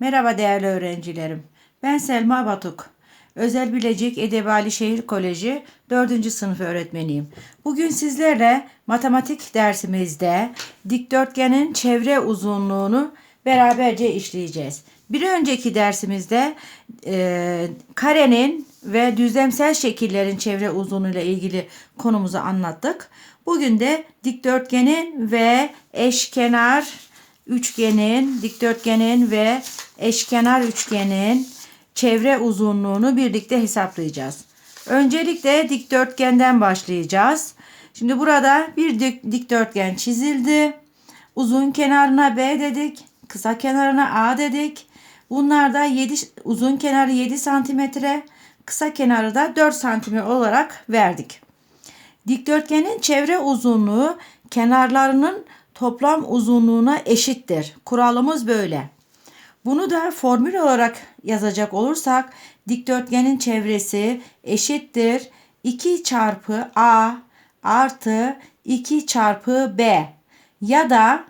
Merhaba değerli öğrencilerim. Ben Selma Batuk. Özel Bilecik Edebali Şehir Koleji 4. sınıf öğretmeniyim. Bugün sizlerle matematik dersimizde dikdörtgenin çevre uzunluğunu beraberce işleyeceğiz. Bir önceki dersimizde e, karenin ve düzlemsel şekillerin çevre uzunluğuyla ilgili konumuzu anlattık. Bugün de dikdörtgenin ve eşkenar üçgenin, dikdörtgenin ve eşkenar üçgenin çevre uzunluğunu birlikte hesaplayacağız. Öncelikle dikdörtgenden başlayacağız. Şimdi burada bir dik- dikdörtgen çizildi. Uzun kenarına B dedik. Kısa kenarına A dedik. Bunlar da 7 uzun kenarı 7 santimetre, kısa kenarı da 4 santimetre olarak verdik. Dikdörtgenin çevre uzunluğu kenarlarının toplam uzunluğuna eşittir. Kuralımız böyle. Bunu da formül olarak yazacak olursak dikdörtgenin çevresi eşittir 2 çarpı A artı 2 çarpı B ya da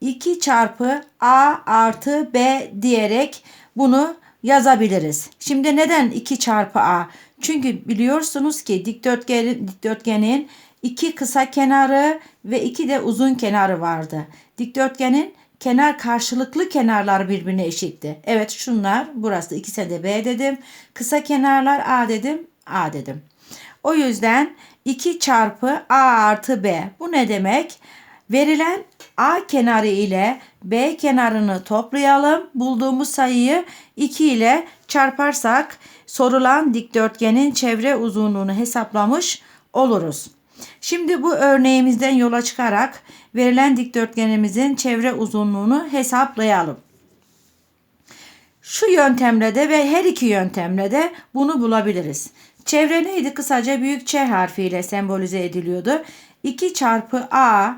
2 çarpı A artı B diyerek bunu yazabiliriz. Şimdi neden 2 çarpı A? Çünkü biliyorsunuz ki dikdörtgenin, dikdörtgenin iki kısa kenarı ve iki de uzun kenarı vardı. Dikdörtgenin kenar karşılıklı kenarlar birbirine eşitti. Evet şunlar burası ikisine de B dedim. Kısa kenarlar A dedim A dedim. O yüzden 2 çarpı A artı B. Bu ne demek? Verilen A kenarı ile B kenarını toplayalım. Bulduğumuz sayıyı 2 ile çarparsak sorulan dikdörtgenin çevre uzunluğunu hesaplamış oluruz. Şimdi bu örneğimizden yola çıkarak verilen dikdörtgenimizin çevre uzunluğunu hesaplayalım. Şu yöntemle de ve her iki yöntemle de bunu bulabiliriz. Çevre neydi? Kısaca büyük Ç harfiyle sembolize ediliyordu. 2 çarpı A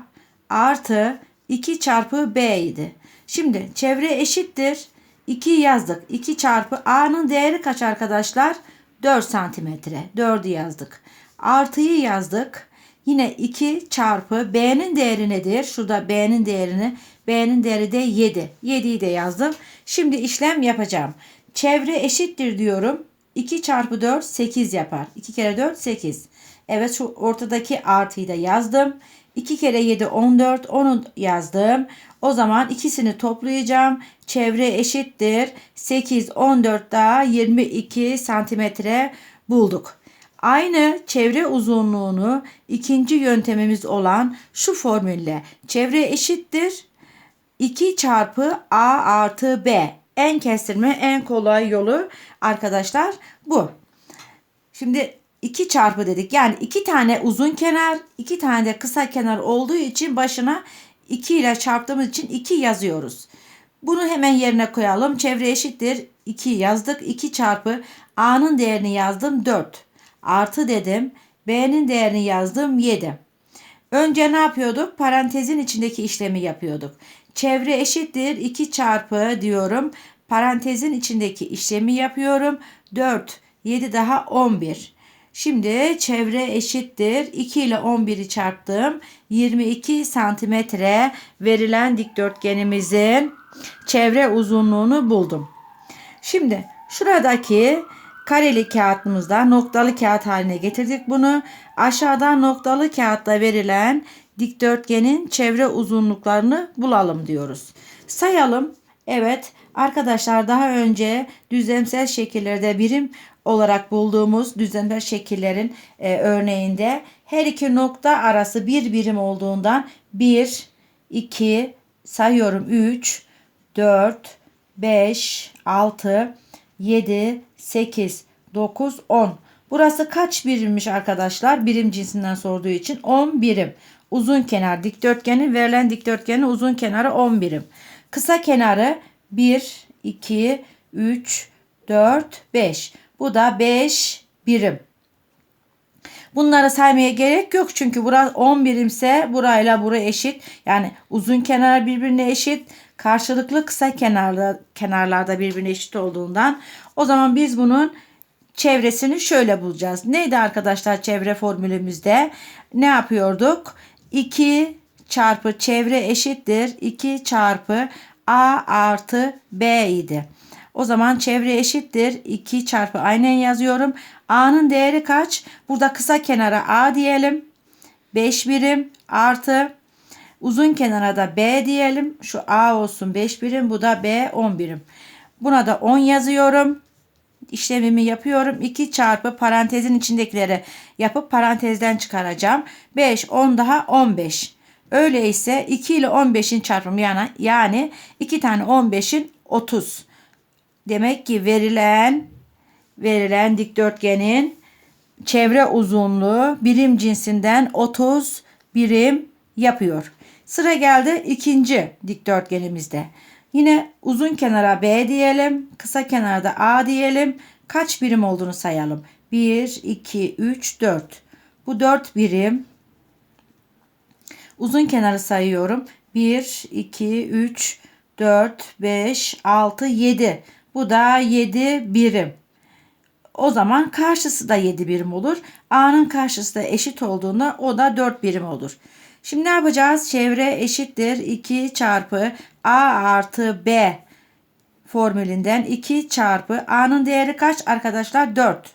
artı 2 çarpı B idi. Şimdi çevre eşittir. 2 yazdık. 2 çarpı A'nın değeri kaç arkadaşlar? 4 santimetre. 4'ü yazdık. Artıyı yazdık. Yine 2 çarpı B'nin değeri nedir? Şurada B'nin değerini. B'nin değeri de 7. 7'yi de yazdım. Şimdi işlem yapacağım. Çevre eşittir diyorum. 2 çarpı 4 8 yapar. 2 kere 4 8. Evet şu ortadaki artıyı da yazdım. 2 kere 7 14 onu yazdım. O zaman ikisini toplayacağım. Çevre eşittir. 8 14 daha 22 santimetre bulduk. Aynı çevre uzunluğunu ikinci yöntemimiz olan şu formülle çevre eşittir 2 çarpı A artı B. En kestirme en kolay yolu arkadaşlar bu. Şimdi 2 çarpı dedik. Yani iki tane uzun kenar, iki tane de kısa kenar olduğu için başına 2 ile çarptığımız için 2 yazıyoruz. Bunu hemen yerine koyalım. Çevre eşittir 2 yazdık. 2 çarpı A'nın değerini yazdım 4. Artı dedim. B'nin değerini yazdım 7. Önce ne yapıyorduk? Parantezin içindeki işlemi yapıyorduk. Çevre eşittir 2 çarpı diyorum. Parantezin içindeki işlemi yapıyorum. 4, 7 daha 11. Şimdi çevre eşittir. 2 ile 11'i çarptım. 22 santimetre verilen dikdörtgenimizin çevre uzunluğunu buldum. Şimdi şuradaki kareli kağıtımızda noktalı kağıt haline getirdik bunu. Aşağıdan noktalı kağıtta verilen dikdörtgenin çevre uzunluklarını bulalım diyoruz. Sayalım. Evet arkadaşlar daha önce düzlemsel şekillerde birim olarak bulduğumuz düzlemsel şekillerin e, örneğinde her iki nokta arası bir birim olduğundan 1, 2, sayıyorum 3, 4, 5, 6, 7, 8, 9, 10. Burası kaç birimmiş arkadaşlar? Birim cinsinden sorduğu için 10 birim. Uzun kenar dikdörtgenin verilen dikdörtgenin uzun kenarı 10 birim. Kısa kenarı 1, 2, 3, 4, 5. Bu da 5 birim. Bunları saymaya gerek yok çünkü burası 10 birimse burayla bura eşit. Yani uzun kenar birbirine eşit. Karşılıklı kısa kenarda, kenarlarda birbirine eşit olduğundan o zaman biz bunun çevresini şöyle bulacağız. Neydi arkadaşlar çevre formülümüzde? Ne yapıyorduk? 2 çarpı çevre eşittir 2 çarpı A artı B idi. O zaman çevre eşittir. 2 çarpı aynen yazıyorum. A'nın değeri kaç? Burada kısa kenara A diyelim. 5 birim artı uzun kenara da B diyelim. Şu A olsun 5 birim. Bu da B 10 birim. Buna da 10 yazıyorum. İşlemimi yapıyorum. 2 çarpı parantezin içindekileri yapıp parantezden çıkaracağım. 5, 10 daha 15. Öyleyse 2 ile 15'in çarpımı yani, yani 2 tane 15'in 30. Demek ki verilen verilen dikdörtgenin çevre uzunluğu birim cinsinden 30 birim yapıyor. Sıra geldi ikinci dikdörtgenimizde. Yine uzun kenara B diyelim, kısa kenarda A diyelim. Kaç birim olduğunu sayalım. 1, 2, 3, 4. Bu 4 birim. Uzun kenarı sayıyorum. 1, 2, 3, 4, 5, 6, 7. Bu da 7 birim. O zaman karşısı da 7 birim olur. A'nın karşısı da eşit olduğunda o da 4 birim olur. Şimdi ne yapacağız? Çevre eşittir 2 çarpı A artı B formülünden 2 çarpı A'nın değeri kaç arkadaşlar? 4.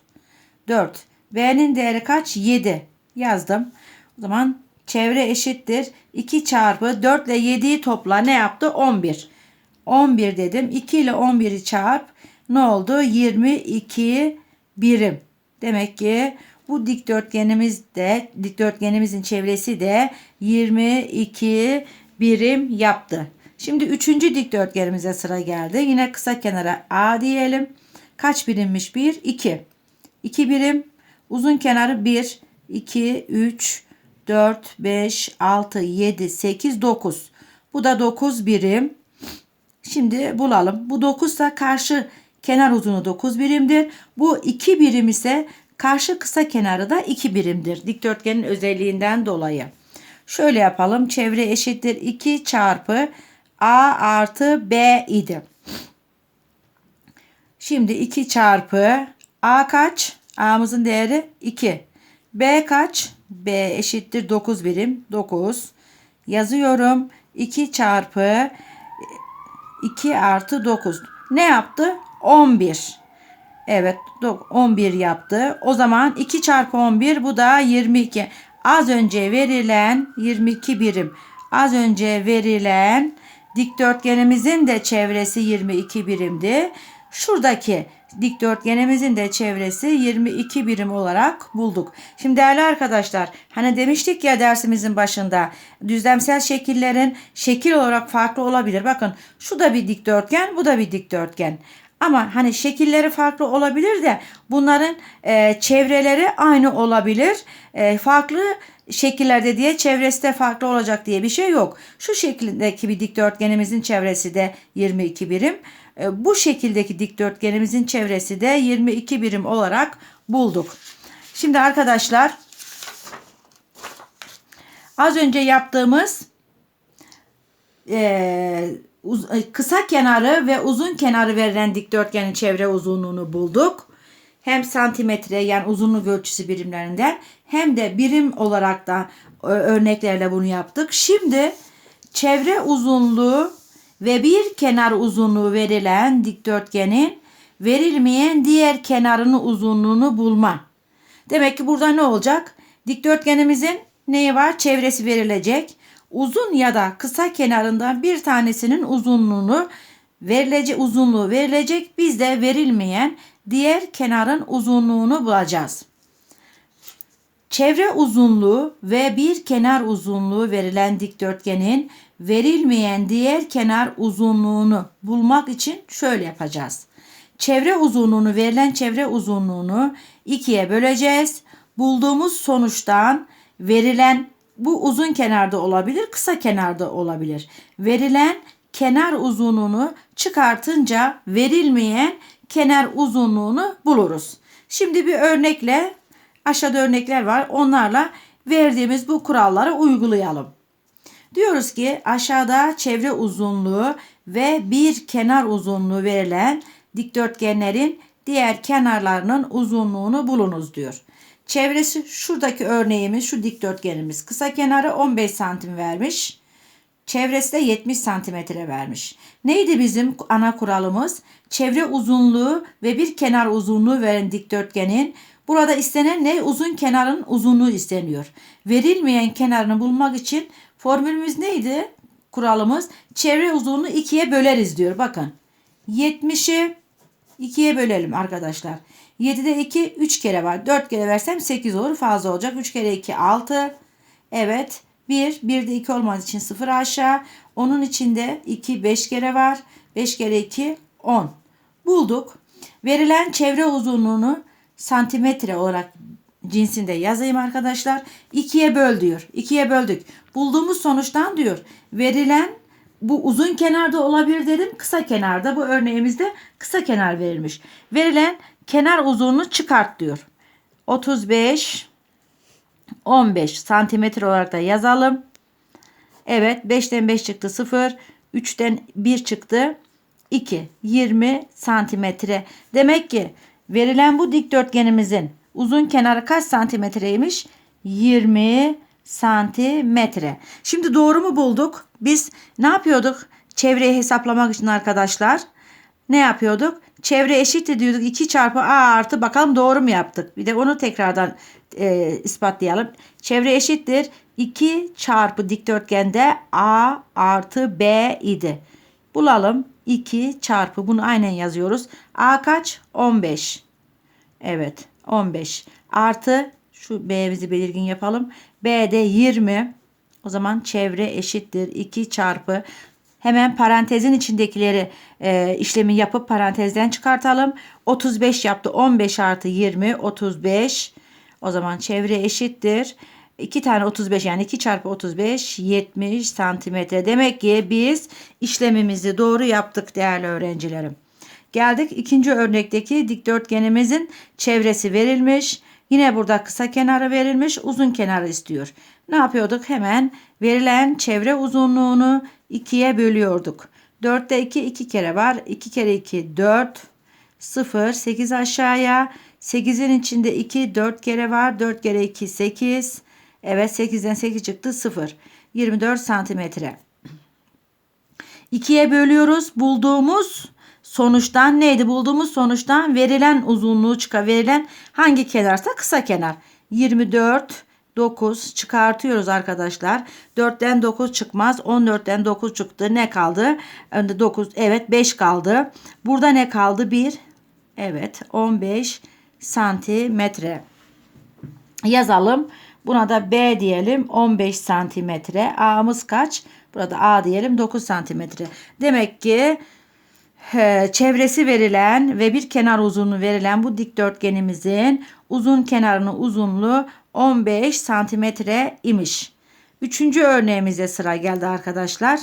4. B'nin değeri kaç? 7. Yazdım. O zaman çevre eşittir 2 çarpı 4 ile 7'yi topla ne yaptı? 11. 11 dedim. 2 ile 11'i çarp. Ne oldu? 22 birim. Demek ki bu dikdörtgenimiz de dikdörtgenimizin çevresi de 22 birim yaptı. Şimdi üçüncü dikdörtgenimize sıra geldi. Yine kısa kenara A diyelim. Kaç birimmiş? 1, 2. 2 birim. Uzun kenarı 1, 2, 3, 4, 5, 6, 7, 8, 9. Bu da 9 birim. Şimdi bulalım. Bu 9 da karşı kenar uzunluğu 9 birimdir. Bu 2 birim ise karşı kısa kenarı da 2 birimdir. Dikdörtgenin özelliğinden dolayı. Şöyle yapalım. Çevre eşittir 2 çarpı A artı B idi. Şimdi 2 çarpı A kaç? A'mızın değeri 2. B kaç? B eşittir 9 birim. 9. Yazıyorum. 2 çarpı 2 artı 9. Ne yaptı? 11. Evet 11 yaptı. O zaman 2 çarpı 11 bu da 22. Az önce verilen 22 birim. Az önce verilen dikdörtgenimizin de çevresi 22 birimdi. Şuradaki dikdörtgenimizin de çevresi 22 birim olarak bulduk. Şimdi değerli arkadaşlar hani demiştik ya dersimizin başında düzlemsel şekillerin şekil olarak farklı olabilir. Bakın şu da bir dikdörtgen bu da bir dikdörtgen. Ama hani şekilleri farklı olabilir de bunların e, çevreleri aynı olabilir. E, farklı şekillerde diye çevresi de farklı olacak diye bir şey yok. Şu şekildeki bir dikdörtgenimizin çevresi de 22 birim. E, bu şekildeki dikdörtgenimizin çevresi de 22 birim olarak bulduk. Şimdi arkadaşlar az önce yaptığımız e, kısa kenarı ve uzun kenarı verilen dikdörtgenin çevre uzunluğunu bulduk. Hem santimetre yani uzunluk ölçüsü birimlerinden hem de birim olarak da örneklerle bunu yaptık. Şimdi çevre uzunluğu ve bir kenar uzunluğu verilen dikdörtgenin verilmeyen diğer kenarının uzunluğunu bulma. Demek ki burada ne olacak? Dikdörtgenimizin neyi var? Çevresi verilecek. Uzun ya da kısa kenarından bir tanesinin uzunluğunu verilecek uzunluğu verilecek. Biz de verilmeyen diğer kenarın uzunluğunu bulacağız. Çevre uzunluğu ve bir kenar uzunluğu verilen dikdörtgenin verilmeyen diğer kenar uzunluğunu bulmak için şöyle yapacağız. Çevre uzunluğunu verilen çevre uzunluğunu ikiye böleceğiz. Bulduğumuz sonuçtan verilen bu uzun kenarda olabilir, kısa kenarda olabilir. Verilen kenar uzunluğunu çıkartınca verilmeyen kenar uzunluğunu buluruz. Şimdi bir örnekle aşağıda örnekler var. Onlarla verdiğimiz bu kuralları uygulayalım. Diyoruz ki aşağıda çevre uzunluğu ve bir kenar uzunluğu verilen dikdörtgenlerin diğer kenarlarının uzunluğunu bulunuz diyor. Çevresi şuradaki örneğimiz şu dikdörtgenimiz. Kısa kenarı 15 santim vermiş. Çevresi de 70 santimetre vermiş. Neydi bizim ana kuralımız? Çevre uzunluğu ve bir kenar uzunluğu veren dikdörtgenin burada istenen ne? Uzun kenarın uzunluğu isteniyor. Verilmeyen kenarını bulmak için formülümüz neydi? Kuralımız çevre uzunluğu ikiye böleriz diyor. Bakın 70'i 2'ye bölelim arkadaşlar. 7'de 2 3 kere var. 4 kere versem 8 olur. Fazla olacak. 3 kere 2 6. Evet. 1. 1'de 2 olmadığı için 0 aşağı. Onun içinde 2 5 kere var. 5 kere 2 10. Bulduk. Verilen çevre uzunluğunu santimetre olarak cinsinde yazayım arkadaşlar. 2'ye böl diyor. 2'ye böldük. Bulduğumuz sonuçtan diyor. Verilen bu uzun kenarda olabilir dedim. Kısa kenarda bu örneğimizde kısa kenar verilmiş. Verilen kenar uzunluğunu çıkart diyor. 35 15 santimetre olarak da yazalım. Evet 5'ten 5 çıktı 0. 3'ten 1 çıktı 2. 20 santimetre. Demek ki verilen bu dikdörtgenimizin uzun kenarı kaç santimetreymiş? 20 santimetre. Şimdi doğru mu bulduk? Biz ne yapıyorduk? Çevreyi hesaplamak için arkadaşlar. Ne yapıyorduk? Çevre eşittir diyorduk. 2 çarpı a artı bakalım doğru mu yaptık? Bir de onu tekrardan e, ispatlayalım. Çevre eşittir. 2 çarpı dikdörtgende a artı b idi. Bulalım. 2 çarpı bunu aynen yazıyoruz. A kaç? 15. Evet 15 artı şu B'mizi belirgin yapalım. B'de 20. O zaman çevre eşittir 2 çarpı hemen parantezin içindekileri e, işlemi yapıp parantezden çıkartalım. 35 yaptı 15 artı 20 35. O zaman çevre eşittir. 2 tane 35 yani 2 çarpı 35 70 santimetre. Demek ki biz işlemimizi doğru yaptık değerli öğrencilerim. Geldik ikinci örnekteki dikdörtgenimizin çevresi verilmiş. Yine burada kısa kenarı verilmiş, uzun kenarı istiyor. Ne yapıyorduk? Hemen verilen çevre uzunluğunu ikiye bölüyorduk. 4'te 2 2 kere var. 2 kere 2 4 0 8 aşağıya. 8'in içinde 2 4 kere var. 4 kere 2 8. Evet 8'den 8 çıktı 0. 24 santimetre. 2'ye bölüyoruz. Bulduğumuz sonuçtan neydi? Bulduğumuz sonuçtan verilen uzunluğu çıkar. Verilen hangi kenarsa kısa kenar. 24 9 çıkartıyoruz arkadaşlar. 4'ten 9 çıkmaz. 14'ten 9 çıktı. Ne kaldı? Önde 9. Evet 5 kaldı. Burada ne kaldı? 1. Evet 15 santimetre. Yazalım. Buna da B diyelim 15 santimetre. A'mız kaç? Burada A diyelim 9 santimetre. Demek ki çevresi verilen ve bir kenar uzunluğu verilen bu dikdörtgenimizin uzun kenarının uzunluğu 15 santimetre imiş. Üçüncü örneğimize sıra geldi arkadaşlar.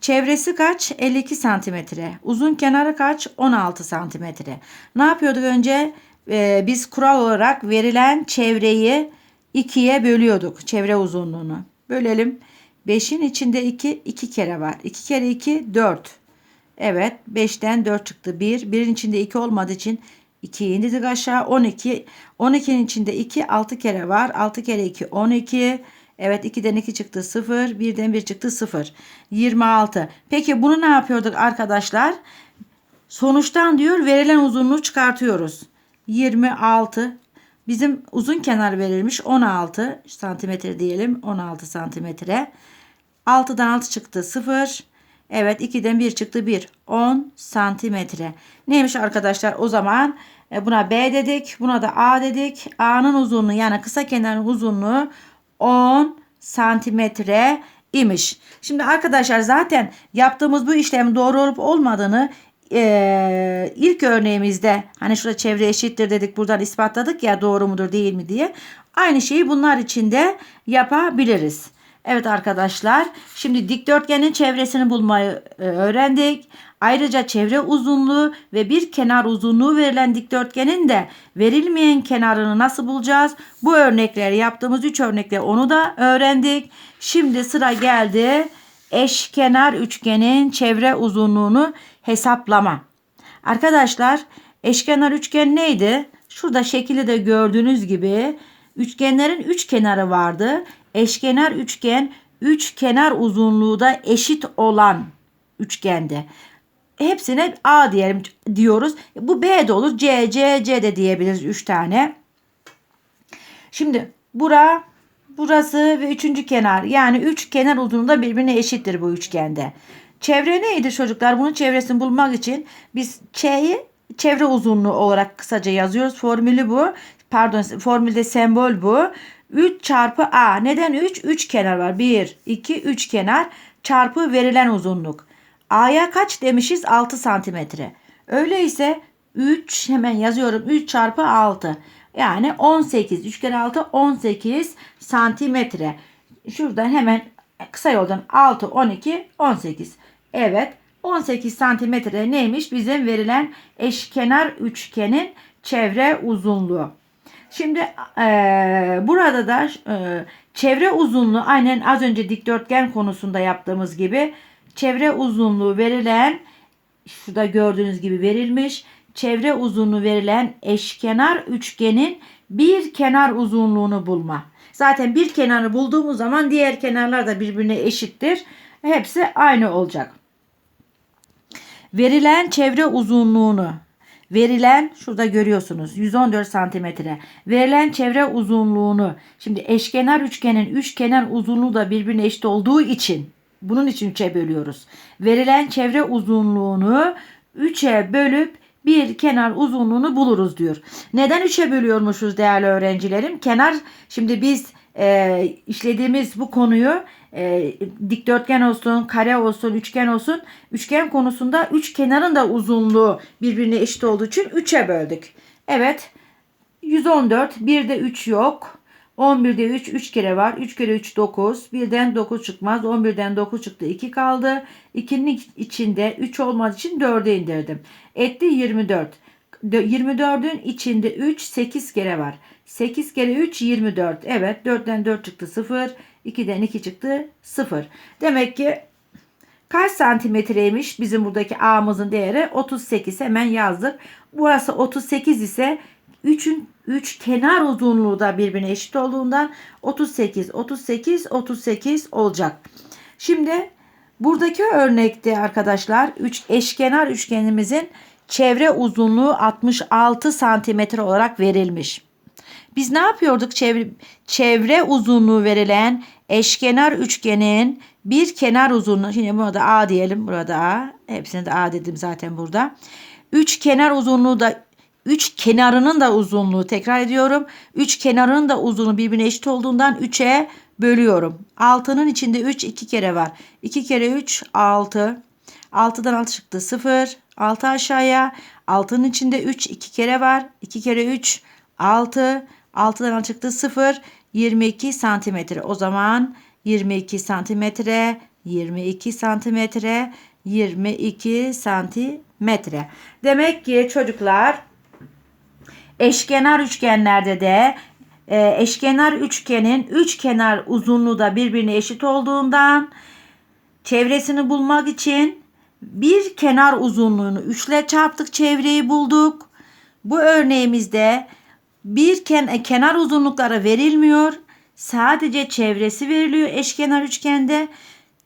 Çevresi kaç? 52 santimetre. Uzun kenarı kaç? 16 santimetre. Ne yapıyorduk önce? Ee, biz kural olarak verilen çevreyi ikiye bölüyorduk. Çevre uzunluğunu. Bölelim. 5'in içinde 2, 2 kere var. 2 kere 2, 4. Evet 5'ten 4 çıktı. 1. 1'in içinde 2 olmadığı için 2'yi indirdik aşağı. 12. 12'nin içinde 2, 6 kere var. 6 kere 2, 12. Evet 2'den 2 çıktı 0. 1'den 1 çıktı 0. 26. Peki bunu ne yapıyorduk arkadaşlar? Sonuçtan diyor verilen uzunluğu çıkartıyoruz. 26 Bizim uzun kenar verilmiş 16 santimetre diyelim. 16 santimetre. 6'dan 6 çıktı 0. Evet 2'den 1 çıktı 1. 10 santimetre. Neymiş arkadaşlar o zaman e, buna B dedik. Buna da A dedik. A'nın uzunluğu yani kısa kenarın uzunluğu 10 santimetre imiş. Şimdi arkadaşlar zaten yaptığımız bu işlemin doğru olup olmadığını e, ilk örneğimizde hani şurada çevre eşittir dedik buradan ispatladık ya doğru mudur değil mi diye. Aynı şeyi bunlar için de yapabiliriz. Evet arkadaşlar şimdi dikdörtgenin çevresini bulmayı e, öğrendik. Ayrıca çevre uzunluğu ve bir kenar uzunluğu verilen dikdörtgenin de verilmeyen kenarını nasıl bulacağız? Bu örnekleri yaptığımız 3 örnekle onu da öğrendik. Şimdi sıra geldi eşkenar üçgenin çevre uzunluğunu hesaplama. Arkadaşlar eşkenar üçgen neydi? Şurada şekilde de gördüğünüz gibi üçgenlerin üç kenarı vardı. Eşkenar üçgen üç kenar uzunluğu da eşit olan üçgende. Hepsine A diyelim diyoruz. Bu B de olur. C, C, C de diyebiliriz 3 tane. Şimdi bura, burası ve üçüncü kenar. Yani üç kenar uzunluğu da birbirine eşittir bu üçgende. Çevre neydi çocuklar? Bunun çevresini bulmak için biz Ç'yi çevre uzunluğu olarak kısaca yazıyoruz. Formülü bu. Pardon formülde sembol bu. 3 çarpı A. Neden 3? 3 kenar var. 1, 2, 3 kenar çarpı verilen uzunluk. A'ya kaç demişiz? 6 santimetre. Öyleyse 3 hemen yazıyorum. 3 çarpı 6. Yani 18. 3 kere 6 18 santimetre. Şuradan hemen kısa yoldan 6, 12, 18. Evet 18 santimetre neymiş? Bizim verilen eşkenar üçgenin çevre uzunluğu. Şimdi eee, burada da eee, çevre uzunluğu aynen az önce dikdörtgen konusunda yaptığımız gibi çevre uzunluğu verilen şurada gördüğünüz gibi verilmiş. Çevre uzunluğu verilen eşkenar üçgenin bir kenar uzunluğunu bulma. Zaten bir kenarı bulduğumuz zaman diğer kenarlar da birbirine eşittir. Hepsi aynı olacak. Verilen çevre uzunluğunu verilen şurada görüyorsunuz 114 santimetre. Verilen çevre uzunluğunu şimdi eşkenar üçgenin üç kenar uzunluğu da birbirine eşit olduğu için bunun için 3'e bölüyoruz. Verilen çevre uzunluğunu 3'e bölüp bir kenar uzunluğunu buluruz diyor. Neden 3'e bölüyormuşuz değerli öğrencilerim? Kenar şimdi biz e, işlediğimiz bu konuyu e, dikdörtgen olsun, kare olsun, üçgen olsun. Üçgen konusunda üç kenarın da uzunluğu birbirine eşit olduğu için 3'e böldük. Evet 114, bir de 3 yok. 11'de 3, 3 kere var. 3 kere 3 9. 1'den 9 çıkmaz. 11'den 9 çıktı. 2 kaldı. 2'nin içinde 3 olmadığı için 4'e indirdim. Etti 24. 24'ün içinde 3 8 kere var. 8 kere 3 24. Evet 4'ten 4 çıktı 0. 2'den 2 çıktı 0. Demek ki kaç santimetreymiş bizim buradaki A'mızın değeri 38 hemen yazdık. Burası 38 ise 3'ün 3 kenar uzunluğu da birbirine eşit olduğundan 38 38 38 olacak. Şimdi buradaki örnekte arkadaşlar 3 eşkenar üçgenimizin çevre uzunluğu 66 santimetre olarak verilmiş. Biz ne yapıyorduk? Çevre, çevre uzunluğu verilen eşkenar üçgenin bir kenar uzunluğu. Şimdi burada A diyelim. Burada A. Hepsine de A dedim zaten burada. Üç kenar uzunluğu da üç kenarının da uzunluğu tekrar ediyorum. Üç kenarının da uzunluğu birbirine eşit olduğundan 3'e bölüyorum. 6'nın içinde 3 2 kere var. 2 kere 3 6. 6'dan 6 çıktı 0. 6 aşağıya. 6'nın içinde 3 2 kere var. 2 kere 3 6. 6'dan çıktı 0. 22 santimetre. O zaman 22 santimetre, 22 santimetre, 22 santimetre. Demek ki çocuklar eşkenar üçgenlerde de e, eşkenar üçgenin üç kenar uzunluğu da birbirine eşit olduğundan çevresini bulmak için bir kenar uzunluğunu 3 ile çarptık çevreyi bulduk. Bu örneğimizde bir ken kenar uzunlukları verilmiyor. Sadece çevresi veriliyor eşkenar üçgende.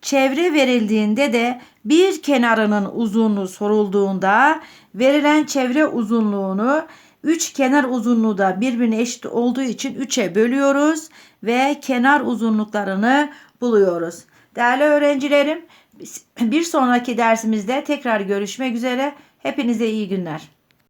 Çevre verildiğinde de bir kenarının uzunluğu sorulduğunda verilen çevre uzunluğunu 3 kenar uzunluğu da birbirine eşit olduğu için 3'e bölüyoruz ve kenar uzunluklarını buluyoruz. Değerli öğrencilerim bir sonraki dersimizde tekrar görüşmek üzere. Hepinize iyi günler.